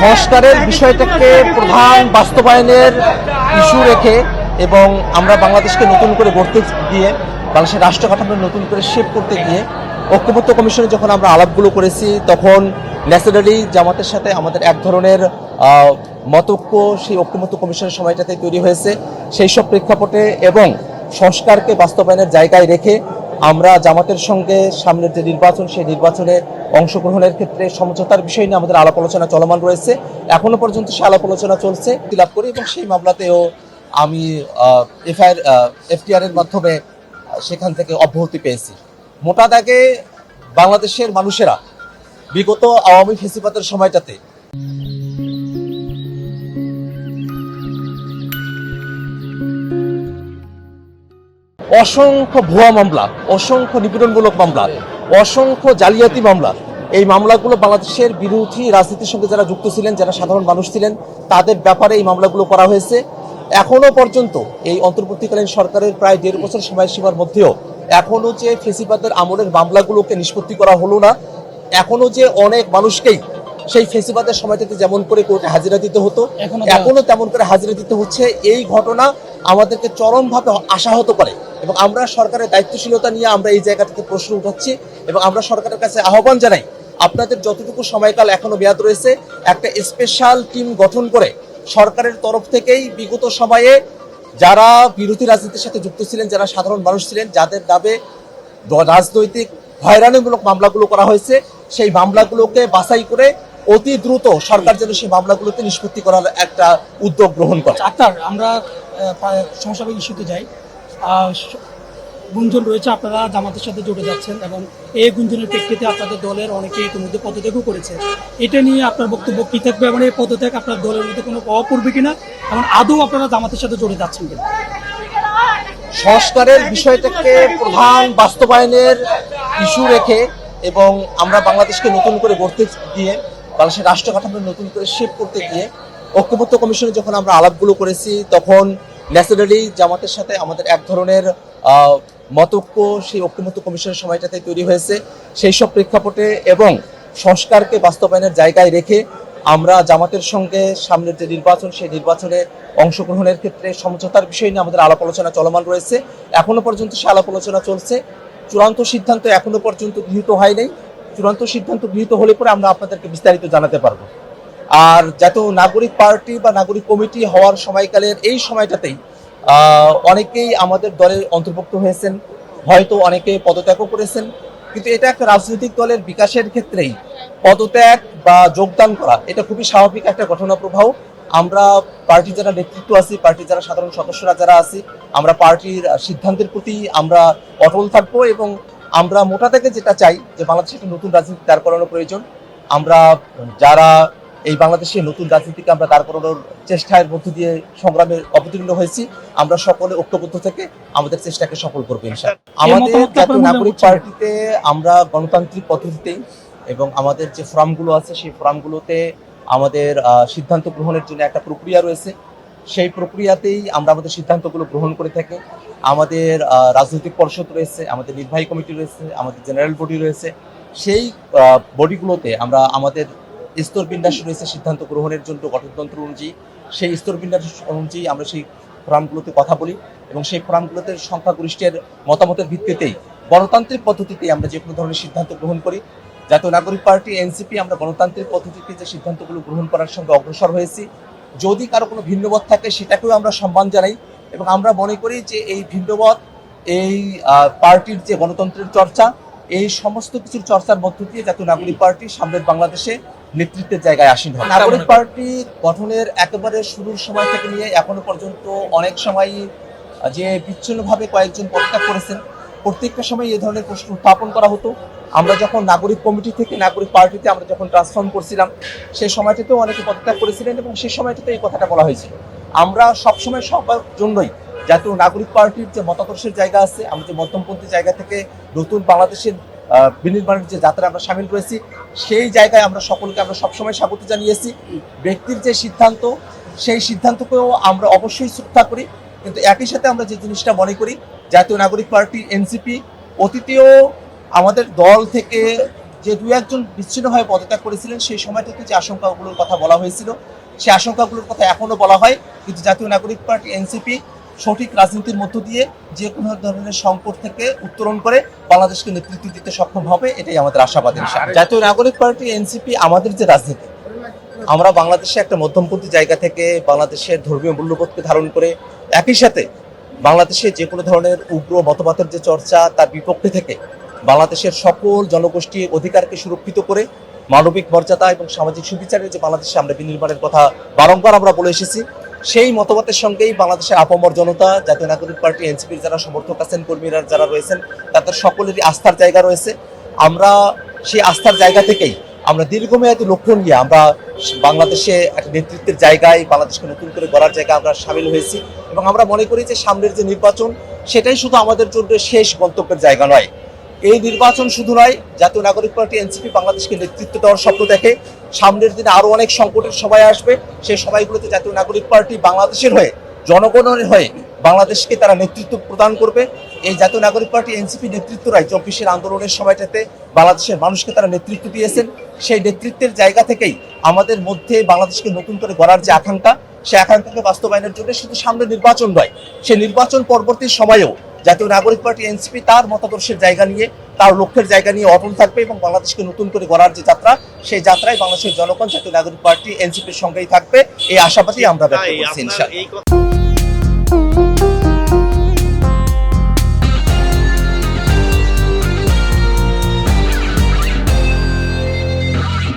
সংস্কারের বিষয়টাকে প্রধান বাস্তবায়নের ইস্যু রেখে এবং আমরা বাংলাদেশকে নতুন করে গড়তে গিয়ে, বাংলাদেশের রাষ্ট্র কাঠামো নতুন করে শেপ করতে গিয়ে ঐক্যবদ্ধ কমিশনে যখন আমরা আলাপগুলো করেছি, তখন ন্যাচারালি জামাতের সাথে আমাদের এক ধরনের মতক্য, সেই ঐক্যমত্য কমিশনের সময়টাতে তৈরি হয়েছে। সেই সব প্রেক্ষাপটে এবং সংস্কারকে বাস্তবায়নের জায়গায় রেখে আমরা জামাতের সঙ্গে সামনের যে নির্বাচন, সেই নির্বাচনে অংশগ্রহণের ক্ষেত্রে সমঝোতার বিষয় নিয়ে আমাদের আলাপ আলোচনা চলমান রয়েছে। এখনও পর্যন্ত সে আলাপ আলোচনা চলছে লাভ করি এবং সেই মামলাতেও আমি এফআইআর এফটিআর এর মাধ্যমে সেখান থেকে অব্যাহতি পেয়েছি। মোটা দাগে বাংলাদেশের মানুষেরা, বিগত আওয়ামী ফেসিবাদের সময়টাতে অসংখ্য ভুয়া মামলা, অসংখ্য নিপীড়নমূলক মামলা, অসংখ্য জালিয়াতি মামলা। এই মামলাগুলো বাংলাদেশের বিরোধী রাজনীতির সঙ্গে যারা যুক্ত ছিলেন, যারা সাধারণ মানুষ ছিলেন, তাদের ব্যাপারে এই মামলাগুলো করা হয়েছে। এখনও পর্যন্ত এই অন্তর্বর্তীকালীন সরকারের প্রায় দেড় বছর সময়সীমার মধ্যেও এখনও যে ফেসিবাদের আমলের মামলাগুলোকে নিষ্পত্তি করা হলো না, এখনও যে অনেক মানুষকেই সেই ফেসিবাদের সময়টাতে যেমন করে কোর্টে হাজিরা দিতে হতো এখনও তেমন করে হাজিরা দিতে হচ্ছে। এই ঘটনা আমাদেরকে চরমভাবে আশাহত করে এবং আমরা সরকারের দায়িত্বশীলতা নিয়ে আমরা এই জায়গা থেকে প্রশ্ন উঠাচ্ছি এবং আমরা সরকারের কাছে আহ্বান জানাই আপনাদের যতটুকু সময়কাল এখনও মেয়াদ রয়েছে একটা স্পেশাল টিম গঠন করে সরকারের তরফ থেকেই বিগত সময়ে যারা বিরোধী রাজনীতির সাথে যুক্ত ছিলেন যারা সাধারণ মানুষ ছিলেন যাদের দাবে রাজনৈতিক হয়রানিমূলক মামলাগুলো করা হয়েছে সেই মামলাগুলোকে বাছাই করে অতি দ্রুত সরকার যেন সেই মামলাগুলোতে নিষ্পত্তি করার একটা উদ্যোগ গ্রহণ করে। ডাক্তার আমরা সমস্যাকে ইস্যুতে যাই। গুঞ্জন রয়েছে আপনারা জামাতের সাথে জড়ে যাচ্ছেন এবং এই গুঞ্জনের প্রেক্ষিতে আপনাদের দলের অনেকে ইতিমধ্যে পদত্যাগও করেছে। এটা নিয়ে আপনার বক্তব্য কি থাকবে মানে এই পদত্যাগ আপনার দলের মধ্যে কোনো প্রভাব পড়বে কিনা? এবং আদৌ আপনারা জামাতের সাথে জড়ে যাচ্ছেন কিনা? সংস্কারের বিষয়টাকে প্রধান বাস্তবায়নের ইস্যু রেখে এবং আমরা বাংলাদেশকে নতুন করে গড়তে গিয়ে বাংলাদেশের রাষ্ট্র কাঠামো নতুন করে শেপ করতে গিয়ে ঐক্যবদ্ধ কমিশনে যখন আমরা আলাপগুলো করেছি, তখন ন্যাচারালি জামাতের সাথে আমাদের এক ধরনের মতক্য সেই ঐক্যমত্য কমিশনের সময়টাতে তৈরি হয়েছে। সেই সব প্রেক্ষাপটে এবং সংস্কারকে বাস্তবায়নের জায়গায় রেখে আমরা জামাতের সঙ্গে সামনের যে নির্বাচন, সেই নির্বাচনে অংশগ্রহণের ক্ষেত্রে সমঝোতার বিষয় নিয়ে আমাদের আলাপ আলোচনা চলমান রয়েছে। এখনও পর্যন্ত সে আলাপ আলোচনা চলছে। চূড়ান্ত সিদ্ধান্ত এখনও পর্যন্ত গৃহীত হয়নি চূড়ান্ত সিদ্ধান্ত গৃহীত হলে পরে আমরা আপনাদেরকে বিস্তারিত জানাতে পারব। আর জাতীয় নাগরিক পার্টি বা নাগরিক কমিটি হওয়ার সময়কালের এই সময়টাতেই অনেকেই আমাদের দলে অন্তর্ভুক্ত হয়েছেন। হয়তো অনেকে পদত্যাগও করেছেন। কিন্তু এটা একটা রাজনৈতিক দলের বিকাশের ক্ষেত্রেই পদত্যাগ বা যোগদান করা, এটা খুবই স্বাভাবিক একটা ঘটনা প্রবাহ আমরা পার্টি যারা নেতৃত্ব আছি, পার্টির যারা সাধারণ সদস্যরা যারা আছি, আমরা পার্টির সিদ্ধান্তের প্রতি আমরা অটল থাকব এবং আমরা মোটা থেকে যেটা চাই যে বাংলাদেশে একটা নতুন রাজনীতি দাঁড় করানো প্রয়োজন। আমরা যারা এই বাংলাদেশে নতুন রাজনীতিকে আমরা দাঁড় করানোর চেষ্টার মধ্য দিয়ে সংগ্রামে অবতীর্ণ হয়েছি আমরা সকলে ঐক্যবদ্ধ থেকে আমাদের চেষ্টাকে সফল করব ইনশাআল্লাহ। আমাদের জাতীয় নাগরিক? পার্টিতে আমরা গণতান্ত্রিক পদ্ধতিতেই এবং আমাদের যে ফর্মগুলো আছে সেই ফর্মগুলোতে আমাদের সিদ্ধান্ত গ্রহণের জন্য একটা প্রক্রিয়া রয়েছে। সেই প্রক্রিয়াতেই আমরা আমাদের সিদ্ধান্তগুলো গ্রহণ করে থাকি। আমাদের রাজনৈতিক পরিষদ রয়েছে, আমাদের নির্বাহী কমিটি রয়েছে, আমাদের জেনারেল বডি রয়েছে। সেই বডিগুলোতে আমরা আমাদের স্তর বিন্যাস রয়েছে সিদ্ধান্ত গ্রহণের জন্য গঠনতন্ত্র অনুযায়ী। সেই স্তর বিন্যাস অনুযায়ী আমরা সেই ফোরামগুলোতে কথা বলি এবং সেই ফোরামগুলোতে সংখ্যাগরিষ্ঠের মতামতের ভিত্তিতেই গণতান্ত্রিক পদ্ধতিতে আমরা যে কোনো ধরনের সিদ্ধান্ত গ্রহণ করি। জাতীয় নাগরিক পার্টি, এনসিপি, আমরা গণতান্ত্রিক পদ্ধতিতে যে সিদ্ধান্তগুলো গ্রহণ করার সঙ্গে অগ্রসর হয়েছি। যদি কারও কোনো ভিন্নমত থাকে সেটাকেও আমরা সম্মান জানাই এবং আমরা মনে করি যে এই ভিন্নমত এই পার্টির যে গণতন্ত্রের চর্চা এই সমস্ত কিছুর চর্চার মধ্য দিয়ে জাতীয় নাগরিক পার্টি সামনের বাংলাদেশে নেতৃত্বের জায়গায় আসীন হয়। নাগরিক পার্টি গঠনের একেবারে শুরুর সময় থেকে নিয়ে এখনও পর্যন্ত অনেক সময় যে বিচ্ছিন্নভাবে কয়েকজন পদত্যাগ করেছেন প্রত্যেকটা সময় এই ধরনের প্রশ্ন উত্থাপন করা হতো। আমরা যখন নাগরিক কমিটি থেকে, নাগরিক পার্টিতে আমরা যখন ট্রান্সফর্ম করছিলাম সেই সময়টাতেও অনেকে পদত্যাগ করেছিলেন এবং সেই সময়টাতে এই কথাটা বলা হয়েছিল। আমরা সবসময় সবার জন্যই জাতীয় নাগরিক পার্টির যে মতাদর্শের জায়গা আছে, আমরা যে মধ্যমপন্থী জায়গা থেকে নতুন বাংলাদেশের বিনির্মাণের যে যাত্রা আমরা সামিল রয়েছি, সেই জায়গায় আমরা সকলকে আমরা সবসময় স্বাগত জানিয়েছি। ব্যক্তির যে সিদ্ধান্ত, সেই সিদ্ধান্তকেও আমরা অবশ্যই শ্রদ্ধা করি। কিন্তু একই সাথে আমরা যে জিনিসটা মনে করি জাতীয় নাগরিক পার্টি এনসিপি অতীতেও আমাদের দল থেকে যে দু একজন বিচ্ছিন্নভাবে পদত্যাগ করেছিলেন সেই সময়টাতে যে আশঙ্কাগুলোর কথা বলা হয়েছিল সেই আশঙ্কাগুলোর কথা এখনও বলা হয়। কিন্তু জাতীয় নাগরিক পার্টি এনসিপি সঠিক রাজনীতির মধ্য দিয়ে যে কোনো ধরনের সংকট থেকে উত্তরণ করে বাংলাদেশকে নেতৃত্ব দিতে সক্ষম হবে এটাই আমাদের আশাবাদ জাতীয় নাগরিক পার্টি এনসিপি আমাদের যে রাজনীতি আমরা বাংলাদেশে একটা মধ্যমপন্থী জায়গা থেকে বাংলাদেশের ধর্মীয় মূল্যবোধকে ধারণ করে একই সাথে বাংলাদেশে যে কোনো ধরনের উগ্র মতবাদের যে চর্চা তার বিপক্ষে থেকে বাংলাদেশের সকল জনগোষ্ঠীর অধিকারকে সুরক্ষিত করে মানবিক মর্যাদা এবং সামাজিক সুবিচারের যে বাংলাদেশে আমরা বিনির্মাণের কথা বারংবার আমরা বলে এসেছি, সেই মতবাদের সঙ্গেই বাংলাদেশের আপামর জনতা, জাতীয় নাগরিক পার্টি, এনসিপির যারা সমর্থক আছেন, কর্মীরা যারা রয়েছেন, তাদের সকলেরই আস্থার জায়গা রয়েছে। আমরা সেই আস্থার জায়গা থেকেই আমরা দীর্ঘমেয়াদী লক্ষ্য নিয়ে আমরা বাংলাদেশে একটা নেতৃত্বের জায়গায়, বাংলাদেশকে নতুন করে গড়ার জায়গায় আমরা সামিল হয়েছি এবং আমরা মনে করি যে সামনের যে নির্বাচন, সেটাই শুধু আমাদের জন্য শেষ গন্তব্যের জায়গা নয়। এই নির্বাচন শুধু নয়, জাতীয় নাগরিক পার্টি, এনসিপি বাংলাদেশকে নেতৃত্ব দেওয়ার স্বপ্ন দেখে সামনের দিনে আরও অনেক সংকটের সময় আসবে। সেই সময়গুলোতে জাতীয় নাগরিক পার্টি বাংলাদেশের হয়ে, জনগণের হয়ে বাংলাদেশকে তারা নেতৃত্ব প্রদান করবে। এই জাতীয় নাগরিক পার্টি এনসিপি নেতৃত্ব নেতৃত্বরাই চব্বিশের আন্দোলনের সময়টাতে বাংলাদেশের মানুষকে তারা নেতৃত্ব দিয়েছেন। সেই নেতৃত্বের জায়গা থেকেই আমাদের মধ্যে বাংলাদেশকে নতুন করে গড়ার যে আকাঙ্ক্ষা সেই আকাঙ্ক্ষাকে বাস্তবায়নের জন্য শুধু সামনে নির্বাচন নয় সেই নির্বাচন পরবর্তী সময়েও জাতীয় নাগরিক পার্টি এনসিপি তার মতাদর্শের জায়গা নিয়ে তার লক্ষ্যের জায়গা নিয়ে অটল থাকবে এবং বাংলাদেশকে নতুন করে গড়ার যে যাত্রা সেই যাত্রায় বাংলাদেশের জনগণ জাতীয় নাগরিক পার্টি এনসিপির সঙ্গেই থাকবে। এই আশাবাদী আমরা ব্যক্ত করছি ইনশাআল্লাহ।